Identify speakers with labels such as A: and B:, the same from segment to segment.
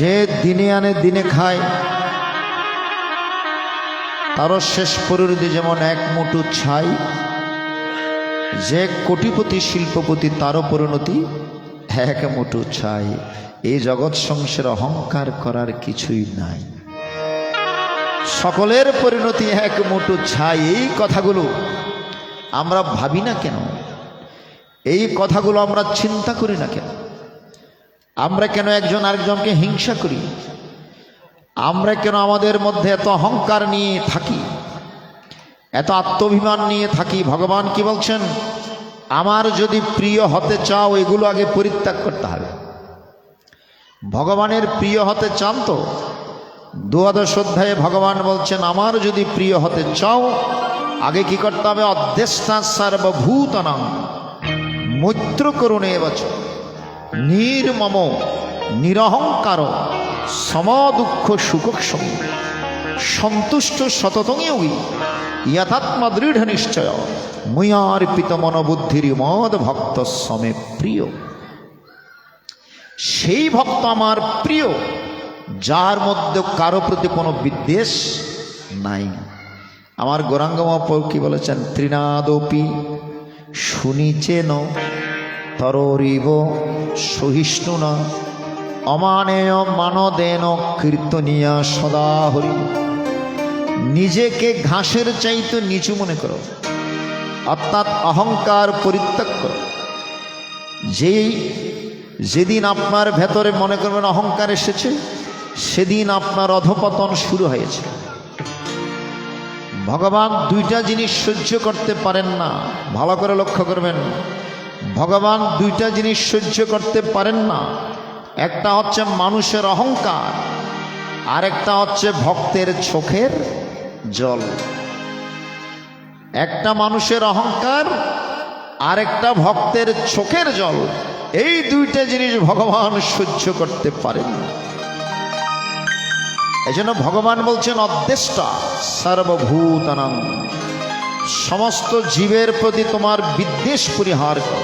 A: যে দিনে আনে দিনে খায়, তারও শেষ পরিণতি যেমন এক মুঠো ছাই, যে কোটিপতি শিল্পপতি তারও পরিণতি এক মুঠো ছাই। এই জগৎ সংসার অহংকার করার কিছুই নাই। সকলের পরিণতি এক মুঠো ছাই। এই কথাগুলো আমরা ভাবি না কেন? এই কথাগুলো আমরা চিন্তা করি না কেন? আমরা কেন একজন আরেকজনকে হিংসা করি? আমরা কেন আমাদের মধ্যে এত অহংকার নিয়ে থাকি? এত আত্মভিমান নিয়ে থাকি? ভগবান কি বলছেন? আমার যদি প্রিয় হতে চাও, এগুলো আগে পরিত্যাগ করতে হবে। ভগবানের প্রিয় হতে চান তো? দুয়াদশ অধ্যায়ে ভগবান বলছেন, আমার যদি প্রিয় হতে চাও, আগে কি করতে হবে? অধ্যেষ্টা সর্বভূতনাং মৈত্র করুণে বচ নির্মম নিরহংকার, সমদুঃখ সুখক্ষম সন্তুষ্ট সততঙ্গী যথাত্মা দৃঢ় নিশ্চয়, মুয়ার্পিত মনোবুদ্ধির মদ ভক্ত সমে প্রিয়। সেই ভক্ত আমার প্রিয়, যার মধ্যে কারও প্রতি কোনো বিদ্বেষ নাই। আমার গৌরাঙ্গ কি বলেছেন, ত্রিনাদপি শুনিচেন তরিব সহিষ্ণু না। অমানেয় মানদেন কীর্তনিয়া সদা হরি। নিজেকে ঘাসের চাইতে নিচু মনে করো। অর্থাৎ অহংকার পরিত্যাগ করো। যেই যেদিন আপনার ভেতরে মনে করবেন অহংকার এসেছে, সেদিন আপনার অধপতন শুরু হয়েছে। ভগবান দুইটা জিনিস সহ্য করতে পারেন না। ভালো করে লক্ষ্য করবেন। ভগবান দুইটা জিনিস সহ্য করতে পারেন না। একটা হচ্ছে মানুষের অহংকার, আরেকটা হচ্ছে ভক্তের চোখের জল। একটা মানুষের অহংকার, আরেকটা ভক্তের চোখের জল। এই দুইটা জিনিস ভগবান সহ্য করতে পারেন না। এই জন্য ভগবান বলছেন, অদ্দেষ্টা সর্বভূতানাং সমস্ত জীবের প্রতি তোমার বিদ্বেষ পরিহার কর।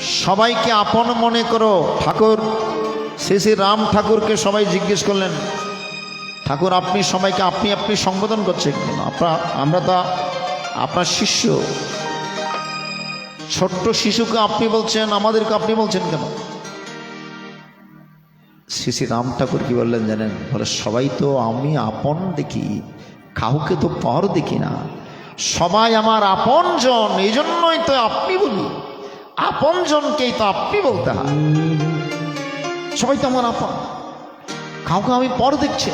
A: সবাইকে আপন মনে করো, ঠাকুর। শ্রী শ্রী রাম ঠাকুরকে সবাই জিজ্ঞেস করলেন, ঠাকুর, আপনি সবাইকে, আপনি আপনি সম্বোধন করছেন কেন? আপনার আমরা তা, আপনার শিষ্য। ছোট্ট শিশুকে আপনি বলছেন, আমাদেরকে আপনি বলছেন কেন? শ্রী শ্রী রাম ঠাকুর কি বললেন জানেন? বলে, সবাই তো আমি আপন দেখি, কাউকে তো পর দেখি না। সবাই আমার আপন জন এই জন্যই তো আপনি বলি। আপন জনকেই তো আপনি বলতে হয়। সবাই তো আমার আপন। কাউকে আমি পর দেখছি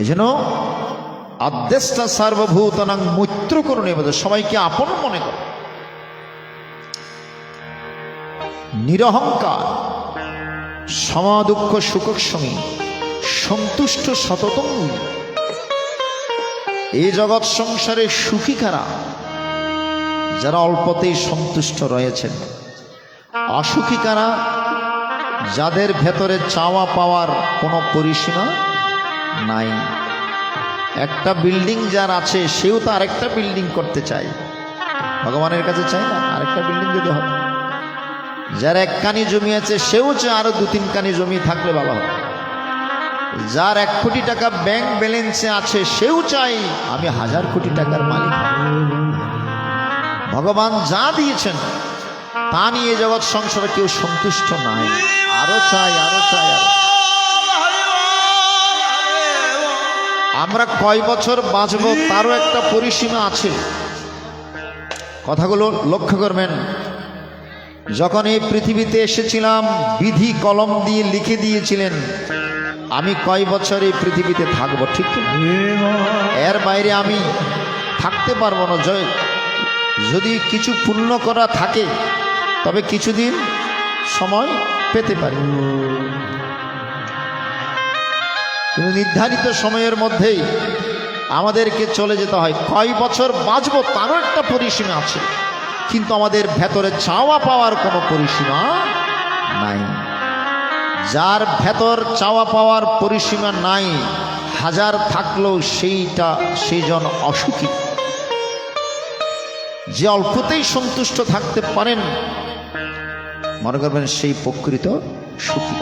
A: এই জন্য আদ্যেষ্টা সার্বভূতনাং মৈত্র করুন এবার সবাইকে আপন মনে করো। নিরহংকার, সমাদুঃখ সুখক্ষমী সন্তুষ্ট সততম। এই জগৎ সংসারে সুখী কারা? যারা অল্পতেই সন্তুষ্ট রয়েছেন। অসুখী কারা? যাদের ভেতরে চাওয়া পাওয়ার কোনো পরিসীমা নাই। একটা বিল্ডিং যার আছে, সেও তো আরেকটা বিল্ডিং করতে চায়। ভগবানের কাছে চায় না, আরেকটা বিল্ডিং যদি হয় যার এক কানি জমি আছে, সেও চায় আরও দু তিন কানি জমি থাকলে ভালো হবে। যার এক কোটি টাকা ব্যাংক ব্যালেন্সে আছে, সেও চাই আমি হাজার কোটি টাকার মালিক। ভগবান যা দিয়েছেন, তা নিয়ে জগৎ সংসারে কেউ সন্তুষ্ট নাই। আরও চাই আরও চাই, আরও। আমরা কয় বছর বাঁচব, তারও একটা পরিসীমা আছে। কথাগুলো লক্ষ্য করবেন। যখন এই পৃথিবীতে এসেছিলাম, বিধি কলম দিয়ে লিখে দিয়েছিলেন, আমি কয় বছর এই পৃথিবীতে থাকব, ঠিক এর বাইরে আমি থাকতে পারব না। জয় যদি কিছু পূর্ণ করা থাকে, তবে কিছুদিন সময় পেতে পারি। কিন্তু নির্ধারিত সময়ের মধ্যেই আমাদেরকে চলে যেতে হয়। কয় বছর বাঁচবো, তারও একটা পরিসীমা আছে। কিন্তু আমাদের ভেতরে চাওয়া পাওয়ার কোনো পরিসীমা নাই। যার ভেতর চাওয়া পাওয়ার পরিসীমা নাই, হাজার থাকলেও সেইটা, সেইজন অসুখী। যে অল্পতেই সন্তুষ্ট থাকতে পারেন, মনে করবেন সেই প্রকৃত সুখী।